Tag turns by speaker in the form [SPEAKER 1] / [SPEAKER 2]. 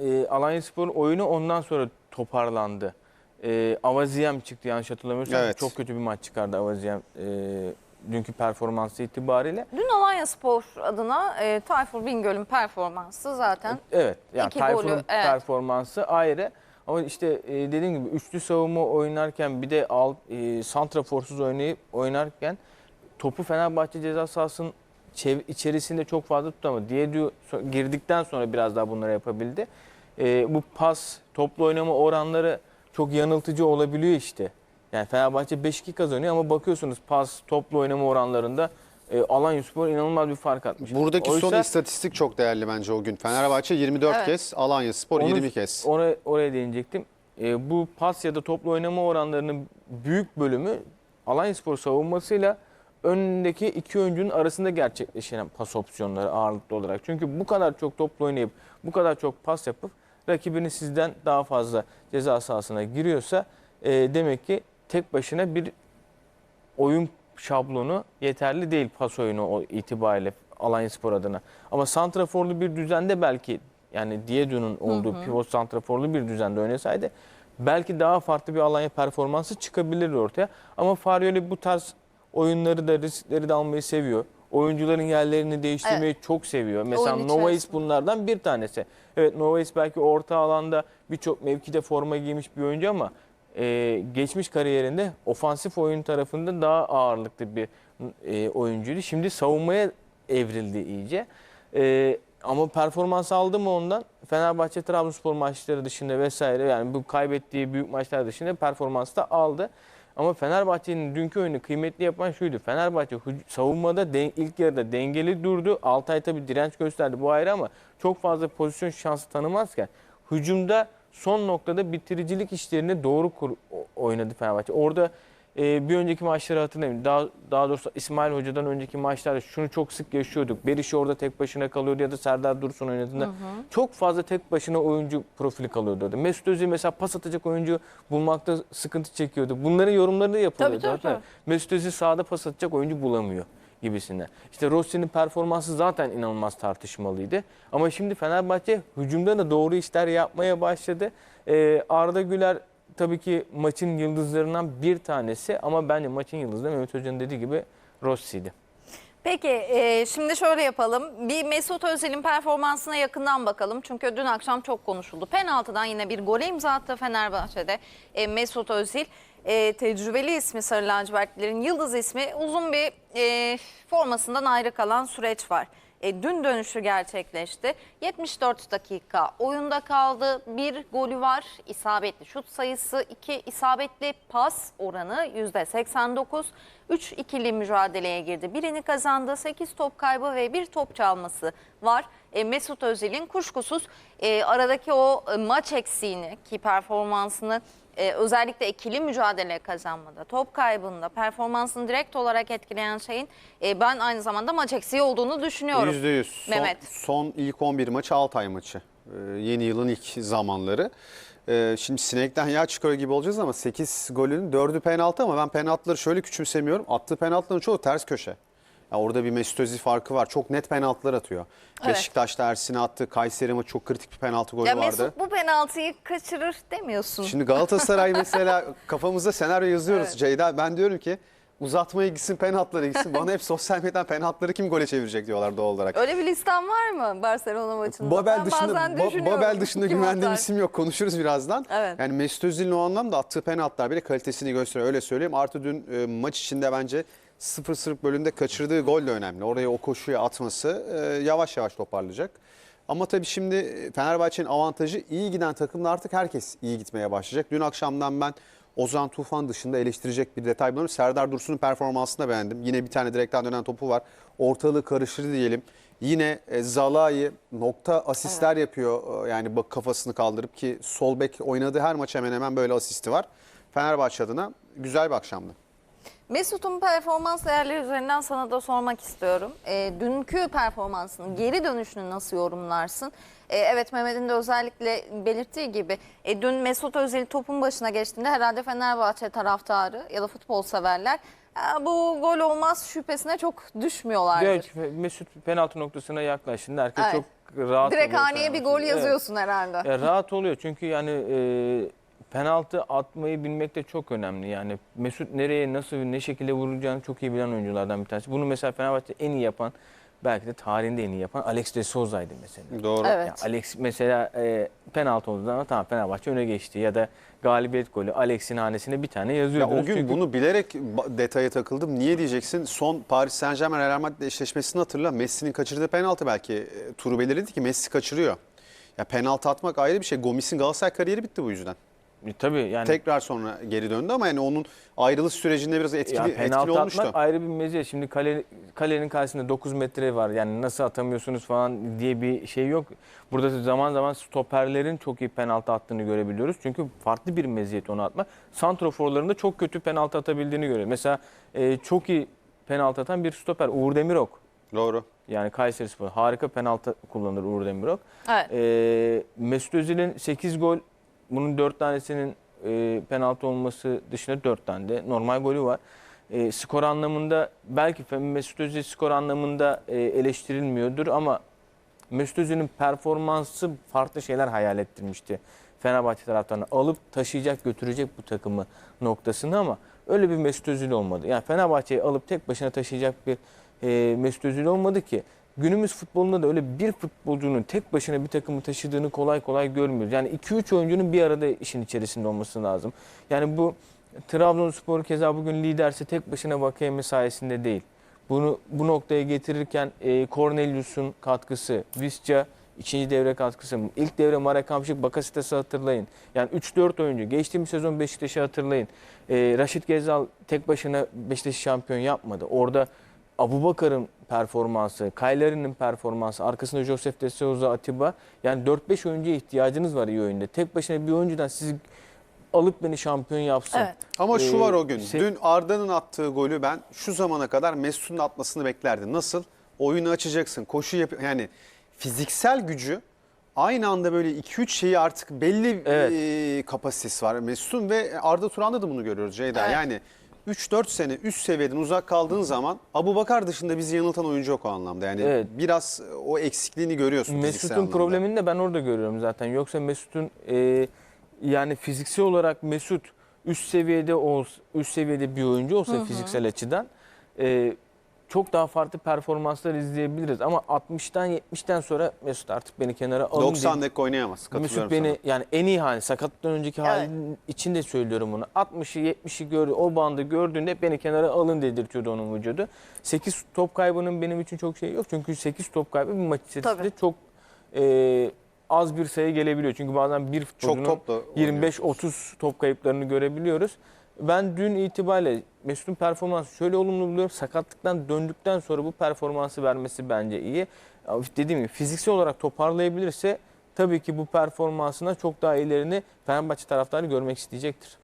[SPEAKER 1] e, Alanyaspor'un oyunu ondan sonra toparlandı. E, Avaziyem çıktı yanlış hatırlamıyorsam.
[SPEAKER 2] Evet.
[SPEAKER 1] Çok kötü bir maç çıkardı Avaziyem e, dünkü performansı itibariyle.
[SPEAKER 3] Dün Alanya Spor adına e, Tayfur Bingöl'ün performansı zaten
[SPEAKER 1] Evet. Yani
[SPEAKER 3] İki
[SPEAKER 1] Tayfun'un
[SPEAKER 3] golü, evet.
[SPEAKER 1] performansı ayrı. Ama işte e, dediğim gibi üçlü savunma oynarken bir de alt, e, santraforsuz oynayıp oynarken topu Fenerbahçe ceza sahasının içerisinde çok fazla tutamadı. Diye diyor girdikten sonra biraz daha bunları yapabildi. E, bu pas, toplu oynama oranları çok yanıltıcı olabiliyor işte. Yani Fenerbahçe 5-2 kazanıyor ama bakıyorsunuz pas, toplu oynama oranlarında e, Alanyaspor inanılmaz bir fark atmış.
[SPEAKER 2] Buradaki son
[SPEAKER 1] Oysa-
[SPEAKER 2] istatistik çok değerli bence o gün. Fenerbahçe 24
[SPEAKER 3] Evet.
[SPEAKER 2] kez, Alanya Spor
[SPEAKER 1] Onu-
[SPEAKER 2] 20 kez.
[SPEAKER 1] Oraya, oraya değinecektim. Ee, bu pas ya da toplu oynama oranlarının büyük bölümü Alanyaspor savunmasıyla önündeki iki oyuncunun arasında gerçekleşen pas opsiyonları ağırlıklı olarak. Çünkü bu kadar çok toplu oynayıp bu kadar çok pas yapıp rakibini sizden daha fazla ceza sahasına giriyorsa e, demek ki tek başına bir oyun şablonu yeterli değil pas oyunu o itibariyle Alanyaspor adına. Ama santraforlu bir düzende belki yani Diedo'nun olduğu pivot santraforlu bir düzende oynasaydı belki daha farklı bir Alanya performansı çıkabilir ortaya. Ama Faryoli bu tarz oyunları da riskleri de almayı seviyor. Oyuncuların yerlerini değiştirmeyi çok seviyor. Mesela
[SPEAKER 3] Oyun
[SPEAKER 1] Novais bunlardan bir tanesi. Evet Novais belki orta alanda birçok mevkide forma giymiş bir oyuncu ama e, geçmiş kariyerinde ofansif oyun tarafında daha ağırlıklı bir e, oyuncuydu. Şimdi savunmaya evrildi iyice. E, ama performans aldı mı ondan? Fenerbahçe Trabzonspor maçları dışında vesaire yani bu kaybettiği büyük maçlar dışında performans da aldı. Ama Fenerbahçe'nin dünkü oyunu kıymetli yapan şuydu. Fenerbahçe savunmada de- ilk yarıda dengeli durdu. Altay tabii direnç gösterdi bu ayrı ama çok fazla pozisyon şansı tanımazken hücumda son noktada bitiricilik işlerini doğru kur- oynadı Fenerbahçe. Orada e, bir önceki maçları hatırlayayım. Daha, daha doğrusu İsmail Hoca'dan önceki maçlarda şunu çok sık yaşıyorduk. Beriş orada tek başına kalıyordu ya da Serdar Dursun oynadığında çok fazla tek başına oyuncu profili kalıyordu. Mesut Özil mesela pas atacak oyuncu bulmakta sıkıntı çekiyordu. Bunların yorumları da yapılıyordu.
[SPEAKER 3] Tabii, tabii,
[SPEAKER 1] Hatta Mesut Özil sahada pas atacak oyuncu bulamıyor gibisinden. İşte Rossi'nin performansı zaten inanılmaz tartışmalıydı. Ama şimdi Fenerbahçe hücumda da doğru işler yapmaya başladı. Ee, Arda Güler tabii ki maçın yıldızlarından bir tanesi ama bence maçın yıldızı da Mehmet Hoca'nın dediği gibi Rossi'ydi.
[SPEAKER 3] Peki e, şimdi şöyle yapalım. Bir Mesut Özil'in performansına yakından bakalım. Çünkü dün akşam çok konuşuldu. Penaltıdan yine bir gole imza attı Fenerbahçe'de e, Mesut Özil. E, tecrübeli ismi Sarı Lacivertlilerin yıldız ismi uzun bir e, formasından ayrı kalan süreç var. E, dün dönüşü gerçekleşti. 74 dakika oyunda kaldı. Bir golü var. İsabetli şut sayısı 2 isabetli pas oranı %89. 3 ikili mücadeleye girdi. Birini kazandı. 8 top kaybı ve bir top çalması var. E, Mesut Özil'in kuşkusuz e, aradaki o e, maç eksiğini ki performansını e, özellikle ikili mücadele kazanmada, top kaybında performansını direkt olarak etkileyen şeyin e, ben aynı zamanda maç eksiği olduğunu düşünüyorum.
[SPEAKER 2] %100. Son,
[SPEAKER 3] Mehmet.
[SPEAKER 2] son ilk 11 maçı Altay maçı. Ee, yeni yılın ilk zamanları. Ee, şimdi sinekten yağ çıkıyor gibi olacağız ama 8 golün 4'ü penaltı ama ben penaltıları şöyle küçümsemiyorum. Attığı penaltıların çoğu ters köşe. Ya orada bir Mesut Özil farkı var. Çok net penaltılar atıyor.
[SPEAKER 3] Evet.
[SPEAKER 2] Beşiktaş'ta Ersin'e attı. Kayseri maçı çok kritik bir penaltı golü
[SPEAKER 3] Ya
[SPEAKER 2] vardı.
[SPEAKER 3] Mesut bu penaltıyı kaçırır demiyorsun.
[SPEAKER 2] Şimdi Galatasaray mesela kafamızda senaryo yazıyoruz
[SPEAKER 3] Evet.
[SPEAKER 2] Ceyda. Ben diyorum ki uzatmaya gitsin penaltılara gitsin. Bana hep sosyal medyadan penaltıları kim gole çevirecek diyorlar doğal olarak.
[SPEAKER 3] Öyle bir listem var mı Barcelona maçında?
[SPEAKER 2] Babel
[SPEAKER 3] Ben
[SPEAKER 2] dışında
[SPEAKER 3] bazen
[SPEAKER 2] Ba-. Babel dışında güvendiğim isim yok. Konuşuruz birazdan.
[SPEAKER 3] Evet.
[SPEAKER 2] Yani Mesut Özil'in o anlamda attığı penaltılar bile kalitesini gösteriyor. Öyle söyleyeyim. Artı dün e, maç içinde bence 0-0 bölümde kaçırdığı gol de önemli. Oraya o koşuya atması e, yavaş yavaş toparlayacak. Ama tabii şimdi Fenerbahçe'nin avantajı iyi giden takımda artık herkes iyi gitmeye başlayacak. Dün akşamdan ben Ozan Tufan dışında eleştirecek bir detay bulamıyorum. Serdar Dursun'un performansını beğendim. Yine bir tane direkten dönen topu var. Ortalığı karıştırdı diyelim. Yine e, Zalai nokta asistler yapıyor. E, Yani bak kafasını kaldırıp ki sol bek oynadığı her maç hemen hemen böyle asisti var. Fenerbahçe adına güzel bir akşamdı.
[SPEAKER 3] Mesut'un performans değerleri üzerinden sana da sormak istiyorum. E, dünkü performansını, geri dönüşünü nasıl yorumlarsın? E, evet Mehmet'in de özellikle belirttiği gibi e, dün Mesut Özil topun başına geçtiğinde herhalde Fenerbahçe taraftarı ya da futbol severler "Ya bu gol olmaz şüphesine çok düşmüyorlardır.
[SPEAKER 1] Evet, Mesut penaltı noktasına yaklaştığında herkes
[SPEAKER 3] Evet.
[SPEAKER 1] çok rahat
[SPEAKER 3] Direkt haneye bir gol
[SPEAKER 1] Evet.
[SPEAKER 3] yazıyorsun herhalde.
[SPEAKER 1] Ya rahat oluyor çünkü yani e, penaltı atmayı bilmek de çok önemli. Yani Mesut nereye nasıl ne şekilde vuracağını çok iyi bilen oyunculardan bir tanesi. Bunu mesela Fenerbahçe en iyi yapan belki de tarihinde en iyi yapan Alex de Souza'ydı mesela.
[SPEAKER 2] Doğru.
[SPEAKER 3] Evet.
[SPEAKER 1] Ya Alex mesela e, penaltı olduğu zaman tamam Fenerbahçe öne geçti ya da galibiyet golü Alex'in hanesine bir tane
[SPEAKER 2] Ya
[SPEAKER 1] yazıyordu.
[SPEAKER 2] o gün bunu bilerek detaya takıldım. Niye diyeceksin? Son Paris Saint Germain Real Madrid eşleşmesini hatırla. Messi'nin kaçırdığı penaltı belki e, turu belirledi ki Messi kaçırıyor. Ya penaltı atmak ayrı bir şey. Gomis'in Galatasaray kariyeri bitti bu yüzden.
[SPEAKER 1] E, tabii yani
[SPEAKER 2] Tekrar sonra geri döndü ama yani onun ayrılış sürecinde biraz etkili,
[SPEAKER 1] ya
[SPEAKER 2] etkili
[SPEAKER 1] penaltı
[SPEAKER 2] olmuştu.
[SPEAKER 1] atmak ayrı bir meziyet. Şimdi kale, kalenin karşısında 9 metre var. Yani nasıl atamıyorsunuz falan diye bir şey yok. Burada zaman zaman stoperlerin çok iyi penaltı attığını görebiliyoruz. Çünkü farklı bir meziyet onu atmak. Santroforların da çok kötü penaltı atabildiğini görüyoruz. Mesela e, çok iyi penaltı atan bir stoper Uğur Demirok.
[SPEAKER 2] Doğru.
[SPEAKER 1] Yani Kayseri Spor harika penaltı kullanır Uğur Demirok.
[SPEAKER 3] Evet.
[SPEAKER 1] E, Mesut Özil'in 8 gol, bunun 4 tanesinin e, penaltı olması dışında 4 tane de normal golü var. E, skor anlamında belki Mesut Özil skor anlamında e, eleştirilmiyordur ama Mesut Özil'in performansı farklı şeyler hayal ettirmişti. Fenerbahçe taraftarına alıp taşıyacak götürecek bu takımı noktasını ama öyle bir Mesut Özil olmadı. Yani Fenerbahçe'yi alıp tek başına taşıyacak bir e, Mesut Özil olmadı ki. Günümüz futbolunda da öyle bir futbolcunun tek başına bir takımı taşıdığını kolay kolay görmüyoruz. Yani 2-3 oyuncunun bir arada işin içerisinde olması lazım. Yani bu Trabzonspor keza bugün liderse tek başına Vakayeme sayesinde değil. Bunu bu noktaya getirirken e, Cornelius'un katkısı, Visca ikinci devre katkısı, ilk devre Marek Hamşik, Bakasitas'ı hatırlayın. Yani 3-4 oyuncu. Geçtiğimiz sezon Beşiktaş'ı hatırlayın. E, Raşit Gezal tek başına Beşiktaş'ı şampiyon yapmadı. Orada Abubakar'ın performansı, Kayleri'nin performansı, arkasında Josef de Souza, Atiba. Yani 4-5 oyuncuya ihtiyacınız var iyi oyunda. Tek başına bir oyuncudan sizi alıp beni şampiyon yapsın.
[SPEAKER 3] Evet.
[SPEAKER 2] Ama şu
[SPEAKER 1] Ee,
[SPEAKER 2] var o gün.
[SPEAKER 1] şey-
[SPEAKER 2] Dün Arda'nın attığı golü ben şu zamana kadar Mesut'un atmasını beklerdim. Nasıl? Oyunu açacaksın. Koşu yap yani fiziksel gücü aynı anda böyle 2-3 şeyi artık belli
[SPEAKER 1] Evet.
[SPEAKER 2] e, kapasitesi var Mesut'un ve Arda Turan'da da bunu görüyoruz Ceyda.
[SPEAKER 3] Evet.
[SPEAKER 2] Yani 3-4 sene üst seviyeden uzak kaldığın zaman Abu Bakar dışında bizi yanıltan oyuncu yok o anlamda. Yani
[SPEAKER 1] Evet.
[SPEAKER 2] biraz o eksikliğini görüyorsun fiziksel
[SPEAKER 1] Mesut'un
[SPEAKER 2] anlamda.
[SPEAKER 1] problemini de ben orada görüyorum zaten. Yoksa Mesut'un e, yani fiziksel olarak Mesut üst seviyede olsa, üst seviyede bir oyuncu olsa fiziksel açıdan e, çok daha farklı performanslar izleyebiliriz. Ama 60'tan 70'ten sonra Mesut artık beni kenara alın
[SPEAKER 2] 90
[SPEAKER 1] dedi.
[SPEAKER 2] dakika oynayamaz.
[SPEAKER 1] Mesut
[SPEAKER 2] Katılıyorum
[SPEAKER 1] beni
[SPEAKER 2] sana.
[SPEAKER 1] yani en iyi hali sakatlıktan önceki
[SPEAKER 3] Evet.
[SPEAKER 1] halinin için de söylüyorum bunu. 60'ı 70'i gördü o bandı gördüğünde beni kenara alın dedirtiyordu onun vücudu. 8 top kaybının benim için çok şey yok. Çünkü 8 top kaybı bir maç içerisinde
[SPEAKER 3] Tabii.
[SPEAKER 1] çok e, az bir sayı gelebiliyor. Çünkü bazen bir futbolcunun
[SPEAKER 2] topla oynuyor.
[SPEAKER 1] 25-30 top kayıplarını görebiliyoruz. Ben dün itibariyle Mesut'un performansı şöyle olumlu buluyorum. Sakatlıktan döndükten sonra bu performansı vermesi bence iyi. Dediğim gibi fiziksel olarak toparlayabilirse tabii ki bu performansına çok daha ilerini Fenerbahçe taraftarı görmek isteyecektir.